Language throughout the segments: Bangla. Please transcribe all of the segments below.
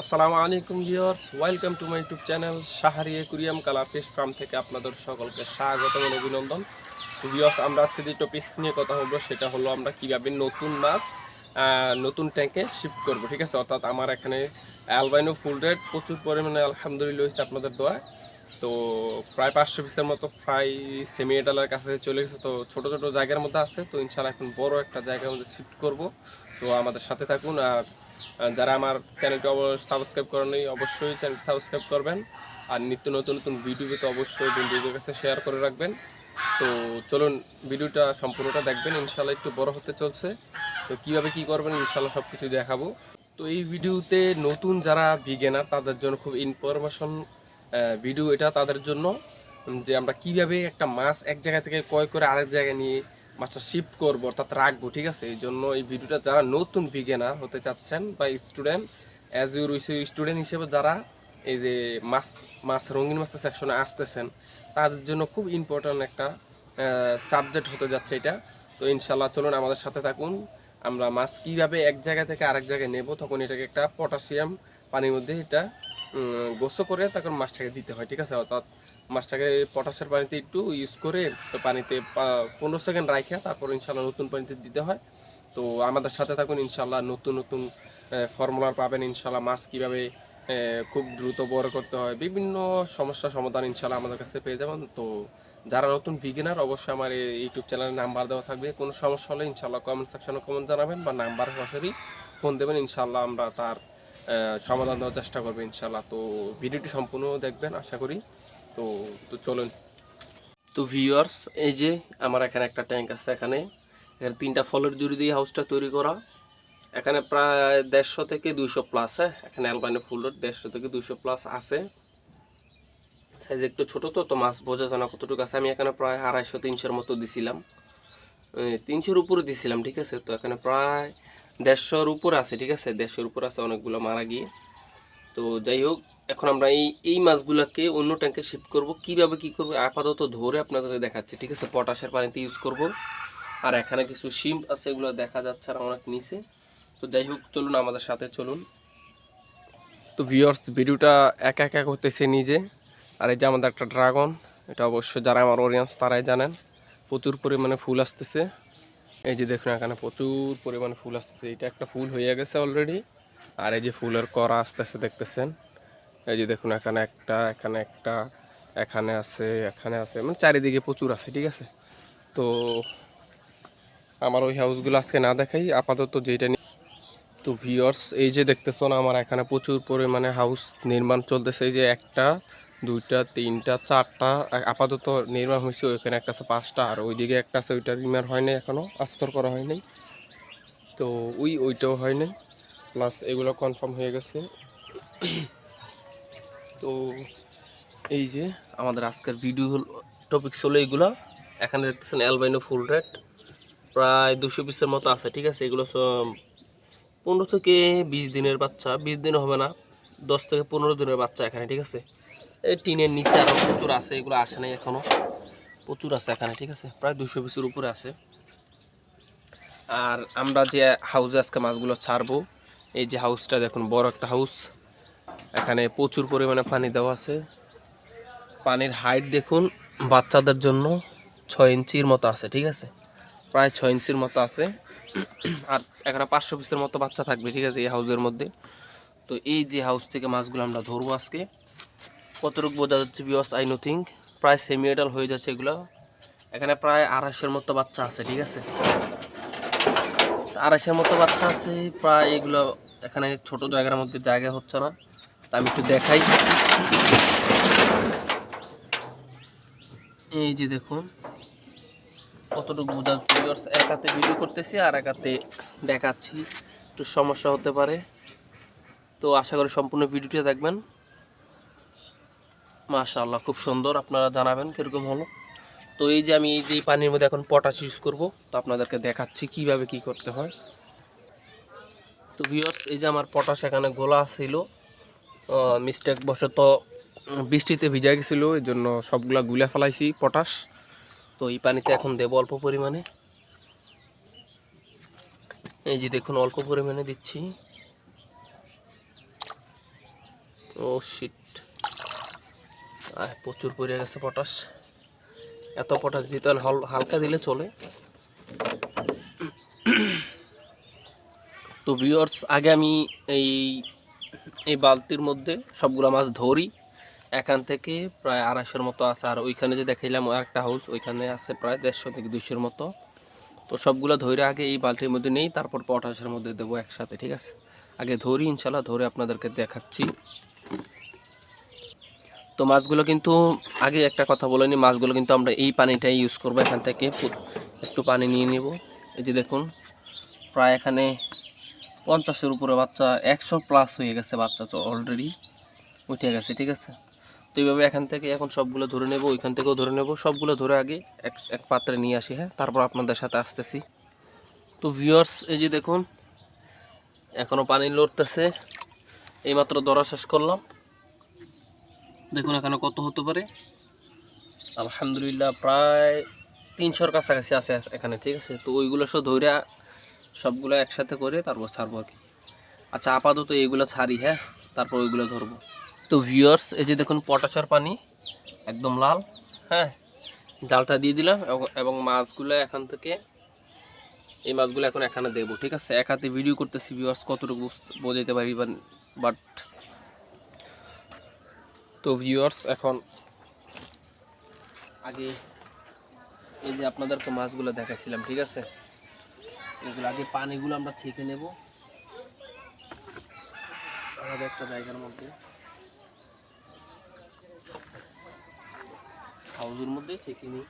আসসালামু আলাইকুম viewers, welcome to my YouTube channel Shahri aquarium colour fish farm থেকে আপনাদের সকলকে স্বাগত এবং অভিনন্দন। তো ভিউয়ার্স, আমরা আজকে যে টপিকস নিয়ে কথা বলব সেটা হলো আমরা কীভাবে নতুন মাছ নতুন ট্যাঙ্কে শিফট করব, ঠিক আছে? অর্থাৎ আমার এখানে অ্যালবাইনো ফুল রেট প্রচুর পরিমাণে আলহামদুলিল্লাহ হয়েছে আপনাদের দোয়ায়। তো প্রায় পাঁচশো পিসের মতো প্রায় সেমি এডালের কাছে চলে গেছে, তো ছোট ছোট জায়গার মধ্যে আছে, তো ইনশাল্লাহ এখন বড় একটা জায়গার মধ্যে শিফট করব। তো আমাদের সাথে থাকুন আর যারা আমার চ্যানেলটি অবশ্যই সাবস্ক্রাইব করেনি অবশ্যই চ্যানেলটি সাবস্ক্রাইব করবেন। আর নিত্য নতুন নতুন ভিডিও তো অবশ্যই বন্ধুদের কাছে শেয়ার করে রাখবেন। তো চলুন ভিডিওটা সম্পূর্ণটা দেখবেন। ইনশাল্লাহ একটু বড় হতে চলছে। তো কীভাবে কি করবেন ইনশাল্লাহ সব কিছু দেখাবো। তো এই ভিডিওতে নতুন যারা বিগেনার তাদের জন্য খুব ইনফরমেশন ভিডিও এটা তাদের জন্য। যে আমরা কীভাবে একটা মাছ এক জায়গা থেকে ক্রয় করে আরেক জায়গায় নিয়ে মাছটা শিফট করব, অর্থাৎ রাখব, ঠিক আছে? এই জন্য এই ভিডিওটা যারা নতুন বিগেনার হতে চাচ্ছেন বা স্টুডেন্ট অ্যাজ ইউর স্টুডেন্ট হিসেবে যারা এই যে মাছ মাছ, রঙিন মাছের সেকশনে আসতেছেন, তাদের জন্য খুব ইম্পর্ট্যান্ট একটা সাবজেক্ট হতে যাচ্ছে এটা। তো ইনশাল্লাহ চলুন আমাদের সাথে থাকুন। আমরা মাছ কীভাবে এক জায়গা থেকে আরেক জায়গায় নেব, তখন এটাকে একটা পটাশিয়াম পানির মধ্যে এটা গোসো করে তারপর মাছটাকে দিতে হয়, ঠিক আছে? অর্থাৎ মাছটাকে পটাশের পানিতে একটু ইউজ করে তো পানিতে পনেরো সেকেন্ড রাখে তারপর ইনশাল্লাহ নতুন পানিতে দিতে হয়। তো আমাদের সাথে থাকুন ইনশাল্লাহ নতুন নতুন ফর্মুলার পাবেন ইনশাল্লাহ মাছ কীভাবে খুব দ্রুত বড় করতে হয়, বিভিন্ন সমস্যার সমাধান ইনশাল্লাহ আমাদের কাছ পেয়ে যাবেন। তো যারা নতুন বিগিনার অবশ্যই আমার এই ইউটিউব চ্যানেলে নাম্বার দেওয়া থাকবে। কোনো সমস্যা হলে ইনশাল্লাহ কমেন্ট সেকশনে কমেন্ট জানাবেন বা নাম্বার সরাসরি ফোন দেবেন ইনশাল্লাহ আমরা তার সমাধান দেওয়ার চেষ্টা করব ইনশাল্লাহ তো ভিডিওটি সম্পূর্ণ দেখবেন, আশা করি। তো তো চলুন। তো ভিউয়ার্স এই যে আমার এখানে একটা ট্যাঙ্ক আছে এখানে। এখানে তিনটা ফলের জুড়ি দিয়ে হাউসটা তৈরি করা। এখানে প্রায় দেড়শো থেকে দুইশো প্লাস হ্যাঁ? এখানে অ্যালবাইনো ফুলের দেড়শো থেকে দুইশো প্লাস আছে। সাইজ একটু ছোটো তো তো মাছ বোঝা যায় না কতটুকু আছে? আমি এখানে প্রায় আড়াইশো, তিনশোর মতো দিছিলাম। তিনশোর উপরে দিছিলাম, ঠিক আছে? তো এখানে প্রায় দেড়শোর উপর আছে, ঠিক আছে? দেড়শোর উপর আছে, অনেকগুলো মারা গিয়ে। তো যাই হোক, এখন আমরা এই এই মাছগুলোকে অন্য ট্যাঙ্কে শিফট করব। কীভাবে কি করব? আপাতত ধরে আপনাদের দেখাচ্ছি, ঠিক আছে? পটাশের পানিতে ইউজ করব। আর এখানে কিছু শিম আছে, এগুলো দেখা যাচ্ছে আর অনেক নিচে। তো যাই হোক, চলুন আমাদের সাথে চলুন। তো ভিউয়ার্স ভিডিওটা একা একা করতেছে নিজে। আর এই যে আমাদের একটা ড্রাগন এটা অবশ্য যারা আমার অডিয়েন্স তারাই জানেন। প্রচুর পরিমাণে ফুল আসতেছে। এই যে দেখুন এখানে প্রচুর পরিমাণে ফুল আসতেছে। এটা একটা ফুল হয়ে গেছে অলরেডি আর এই যে ফুলের করা আসতেছে, দেখতেছেন? এই যে দেখুন এখানে একটা এখানে একটা, এখানে আছে এখানে আছে। মানে চারিদিকে প্রচুর আছে, ঠিক আছে? তো আমার ওই হাউসগুলো আজকে না দেখাই, আপাতত যেটা নি- তো ভিওর্স এই যে দেখতেছো না আমার এখানে প্রচুর পরিমাণে হাউস নির্মাণ চলতেছে। এই যে একটা দুইটা, তিনটা, চারটা আপাতত নির্মাণ হয়েছে ওইখানে একটা আছে পাঁচটা, আর ওইদিকে একটা আছে ওইটা নির্মাণ হয় নাই এখনও আস্তর করা হয়নি তো ওই, ওইটাও হয়নি প্লাস এগুলো কনফার্ম হয়ে গেছে। তো এই যে আমাদের আজকের ভিডিও টপিকস হলো এগুলো এখানে দেখতেছেন অ্যালবাইনো ফুল রেট, প্রায় দুশো পিসের মতো আছে, ঠিক আছে? এগুলো পনেরো থেকে বিশ দিনের বাচ্চা, বিশ দিন হবে না, দশ থেকে পনেরো দিনের বাচ্চা এখানে, ঠিক আছে? এই টিনের নিচে আরও প্রচুর আছে, এগুলো আসে নাই এখনও প্রচুর আছে এখানে, ঠিক আছে? প্রায় দুশো পিসের উপরে আছে। আর আমরা যে হাউসে আজকে মাছগুলো ছাড়বো, এই যে হাউসটা দেখুন, বড় একটা হাউস এখানে প্রচুর পরিমাণে পানি দেওয়া আছে। পানির হাইট দেখুন, বাচ্চাদের জন্য ছয় ইঞ্চির মতো আছে, ঠিক আছে? প্রায় ছয় ইঞ্চির মতো আছে। আর এখানে পাঁচশো পিসের মতো বাচ্চা থাকবে, ঠিক আছে, এই হাউসের মধ্যে। তো এই যে হাউস থেকে মাছগুলো আমরা ধরবো আজকে। কতটুকু বোঝা যাচ্ছে বিওয়াস আই নো থিঙ্ক প্রায় সেমি এডাল হয়ে যাচ্ছে এগুলো। এখানে প্রায় আড়াইশোর মতো বাচ্চা আছে, ঠিক আছে? আড়াইশোর মতো বাচ্চা আছে, প্রায় এগুলো এখানে ছোট জায়গার মধ্যে জায়গা হচ্ছে না। তা আমি একটু দেখাই। এই যে দেখুন, কতটুকু বোঝা যাচ্ছে এক হাতে ভিডিও করতেছি আর এক হাতে দেখাচ্ছি। একটু সমস্যা হতে পারে। তো আশা করি সম্পূর্ণ ভিডিওটা দেখবেন। মাশাআল্লাহ, খুব সুন্দর আপনারা জানাবেন কীরকম হলো। তো এই যে আমি এই যে পানির মধ্যে এখন পটাশ ইউজ করব, তো আপনাদেরকে দেখাচ্ছি কীভাবে কি করতে হয়। তো ভিউয়ার্স এই যে আমার পটাশ এখানে গোলা ছিল মিস্টেক বশত বৃষ্টিতে ভিজা গেছিল এই জন্য সবগুলা গুলা ফেলাইছি পটাশ। তো এই পানিতে এখন দেবো অল্প পরিমাণে। এই যে দেখুন, অল্প পরিমাণে দিচ্ছি। ও প্রচুর পড়ে গেছে পটাশ। এত পটাশ দিতে হালকা দিলে চলে। তো ভিউয়ার্স আগে আমি এই এই বালতির মধ্যে সবগুলো মাছ ধরি। এখান থেকে প্রায় আড়াইশোর মতো আছে। আর ওইখানে যে দেখাইলাম একটা হাউস ওইখানে আছে প্রায় দেড়শো থেকে দুইশোর মতো। তো সবগুলো ধরে আগে এই বালতির মধ্যে নেই, তারপর পটাশের মধ্যে দেবো একসাথে, ঠিক আছে? আগে ধরি, ইনশাল্লাহ ধরে আপনাদেরকে দেখাচ্ছি। তো মাছগুলো কিন্তু আগে একটা কথা বলে নি, মাছগুলো কিন্তু আমরা এই পানিটাই ইউজ করব এখান থেকে। একটু পানি নিয়ে নেব। এই যে দেখুন, প্রায় এখানে পঞ্চাশের উপরে বাচ্চা, একশো প্লাস হয়ে গেছে বাচ্চা তো অলরেডি উঠে গেছে, ঠিক আছে? তো এইভাবে এখান থেকে এখন সবগুলো ধরে নেব, ওইখান থেকেও ধরে নেব। সবগুলো ধরে আগে এক এক পাত্রে নিয়ে আসি হ্যাঁ? তারপর আপনাদের সাথে আসতেছি। তো ভিউয়ার্স এই যে দেখুন এখনও পানি লড়তেছে। এইমাত্র ধরা শেষ করলাম। দেখুন এখানে কত হতে পারে। আলহামদুলিল্লাহ প্রায় তিনশোর কাছাকাছি আছে এখানে, ঠিক আছে? তো ওইগুলো সব ধরে সবগুলো একসাথে করে তারপর ছাড়বো আর কি। আচ্ছা আপাতত এইগুলো ছাড়ি হ্যাঁ? তারপর ওইগুলো ধরবো। তো ভিউয়ার্স এই যে দেখুন পটাশার পানি, একদম লাল হ্যাঁ? জালটা দিয়ে দিলাম এবং- মাছগুলো এখান থেকে এই মাছগুলো এখন এখানে দেবো, ঠিক আছে? এক হাতে ভিডিও করতেছি ভিউয়ার্স কতটুকু বোঝাইতে পারি বাট তো ভিউয়ার্স এখন আগে এই যে আপনাদেরকে মাছগুলো দেখাইছিলাম, ঠিক আছে? এগুলো আগে পানিগুলো আমরা ছেঁকে নেব। আমাদের একটা জায়গার মধ্যে। হাউজের মধ্যে ছেঁকে নিই।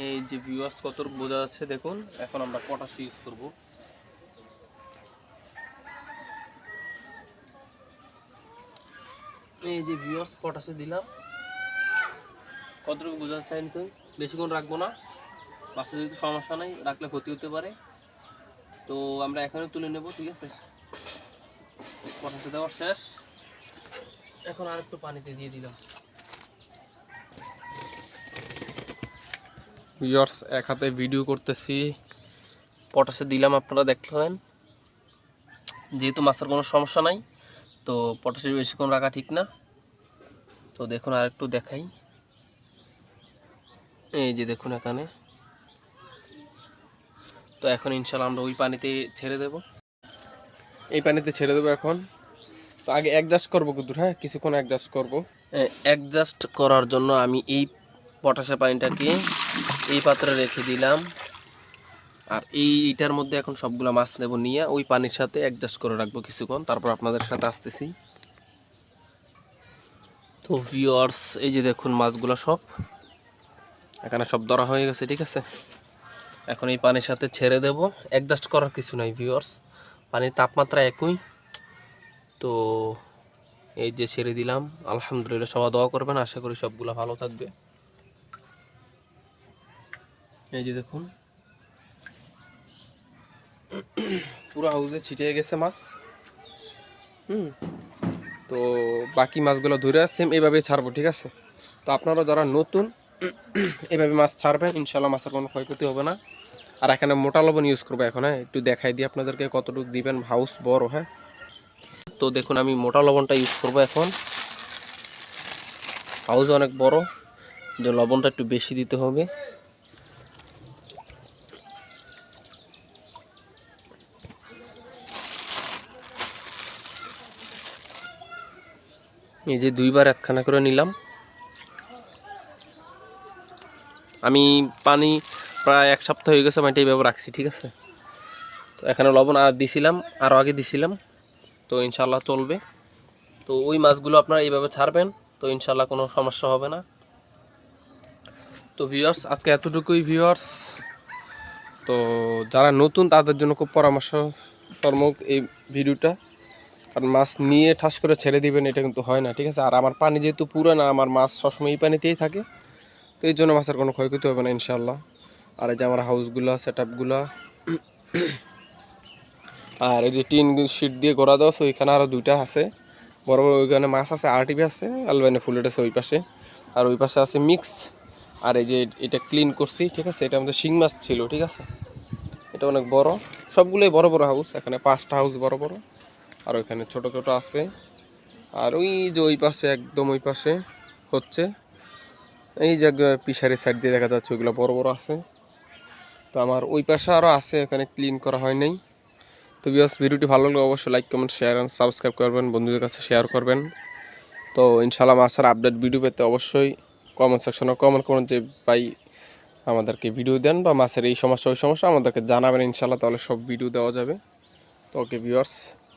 এই যে ভিউয়ার্স কত বোঝা যাচ্ছে, দেখুন। এখন আমরা পটাশ ইউজ করব। এই যে ভিউয়ার্স পটাশে দিলাম। কতটুকু বোঝা যাচ্ছে তো? বেশিক্ষণ রাখব না। বাসে যেহেতু সমস্যা নাই, রাখলে ক্ষতি হতে পারে। তো আমরা এখানে তুলে নেব, ঠিক আছে? পটাশে দেওয়া শেষ। এখন আর একটু পানিতে দিয়ে দিলাম। ভিউয়ার্স, এক হাতে ভিডিও করতেছি। পটাশে দিলাম আপনারা দেখলেন। যেহেতু মাছের কোনো সমস্যা নাই, তো পটাশে বেশিক্ষণ রাখা ঠিক না। তো দেখুন আর একটু দেখাই। এই যে দেখুন এখানে। তো এখন ইনশাল্লাহ আমরা ওই পানিতে ছেড়ে দেব। এই পানিতে ছেড়ে দেবো এখন। তো আগে অ্যাডজাস্ট করব কিন্তু হ্যাঁ? কিছুক্ষণ অ্যাডজাস্ট করব। অ্যাডজাস্ট করার জন্য আমি এই পটাশের পানিটাকে এই পাত্রে রেখে দিলাম। আর এই এটার মধ্যে এখন সবগুলো মাছ নেব নিয়ে, ওই পানির সাথে অ্যাডজাস্ট করে রাখব কিছুক্ষণ। তারপর আপনাদের সাথে আসতেছি। তো ভিওয়ার্স এই যে দেখুন মাছগুলো সব। এখানে সব ধরা হয়ে গেছে, ঠিক আছে? এখন এই পানির সাথে ছেড়ে দেব। অ্যাডজাস্ট করার কিছু নাই ভিওয়ার্স পানির তাপমাত্রা একই। তো এই যে ছেড়ে দিলাম। আলহামদুলিল্লাহ, সবাই দোয়া করবেন। আশা করি সবগুলো ভালো থাকবে। এই যে দেখুন। পুরো হাউসে ছিটিয়ে গেছে মাছ। হুম। তো বাকি মাছগুলো ধরে সেম এইভাবে ছাড়বো, ঠিক আছে? তো আপনারা যারা নতুন এভাবে মাছ ছাড়বেন ইনশাল্লাহ মাছের কোনো ক্ষয়ক্ষতি হবে না। আর এখানে মোটা লবণ ইউজ করব এখন হ্যাঁ? একটু দেখাই দিই আপনাদেরকে কতটুকু দিবেন হাউস বড় হ্যাঁ? তো দেখুন, আমি মোটা লবণটা ইউজ করব এখন। হাউস অনেক বড়, যে লবণটা একটু বেশি দিতে হবে। এই যে দুইবার একখানা করে নিলাম। আমি পানি প্রায় এক সপ্তাহ হয়ে গেছে, আমি মাটি এইভাবে রাখছি, ঠিক আছে? তো এখানে লবণ আর দিছিলাম, আরও আগে দিছিলাম, তো ইনশাল্লাহ চলবে। তো ওই মাছগুলো আপনারা এইভাবে ছাড়বেন, তো ইনশাল্লাহ কোনো সমস্যা হবে না। তো ভিউয়ার্স আজকে এতটুকুই ভিউয়ার্স তো যারা নতুন, তাদের জন্য খুব পরামর্শ এই ভিডিওটা কারণ মাছ নিয়ে ঠাস করে ছেড়ে দিবেন, এটা কিন্তু হয় না, ঠিক আছে? আর আমার পানি যেহেতু পুরো না আমার মাছ সবসময় এই পানিতেই থাকে, তো এই জন্য মাছের কোনো ক্ষয়ক্ষতি হবে না ইনশাল্লাহ আর এই যে আমার হাউসগুলো সেট আপগুলো আর এই যে টিন শিট দিয়ে গোড়া দেওয়া আছে, ওইখানে আরও দুইটা আছে। বড় বড় ওইখানে মাছ আছে, আরটিভি আছে আলবাইনে ফুলেট আছে ওই পাশে। আর ওই পাশে আছে মিক্স, আর এই যে এটা ক্লিন করছি, ঠিক আছে? এটা আমাদের শিং মাছ ছিল, ঠিক আছে? এটা অনেক বড়, সবগুলোই বড় বড় হাউস, এখানে পাঁচটা হাউস বড় বড়। আর ওইখানে ছোট ছোট আছে। আর ওই যে ওই পাশে, একদম ওই পাশে হচ্ছে। এই যে পিসারের সাইড দিয়ে দেখা যাচ্ছে ওইগুলো বড় বড় আছে। তো আমার ওই পাশে আরও আছে এখানে ক্লিন করা হয় নাই। তো বিয়াস ভিডিওটি ভালো লাগলে অবশ্যই like comment share and subscribe করবেন, বন্ধুদের কাছে শেয়ার করবেন। তো ইনশাল্লাহ মাছের আপডেট ভিডিও পেতে অবশ্যই কমেন্ট সেকশনে কমেন্ট করুন যে ভাই আমাদেরকে ভিডিও দেন বা মাছের এই সমস্যা, ওই সমস্যা আমাদেরকে জানাবেন ইনশাল্লাহ তাহলে সব ভিডিও দেওয়া যাবে। তো ওকে ভিউয়ার্স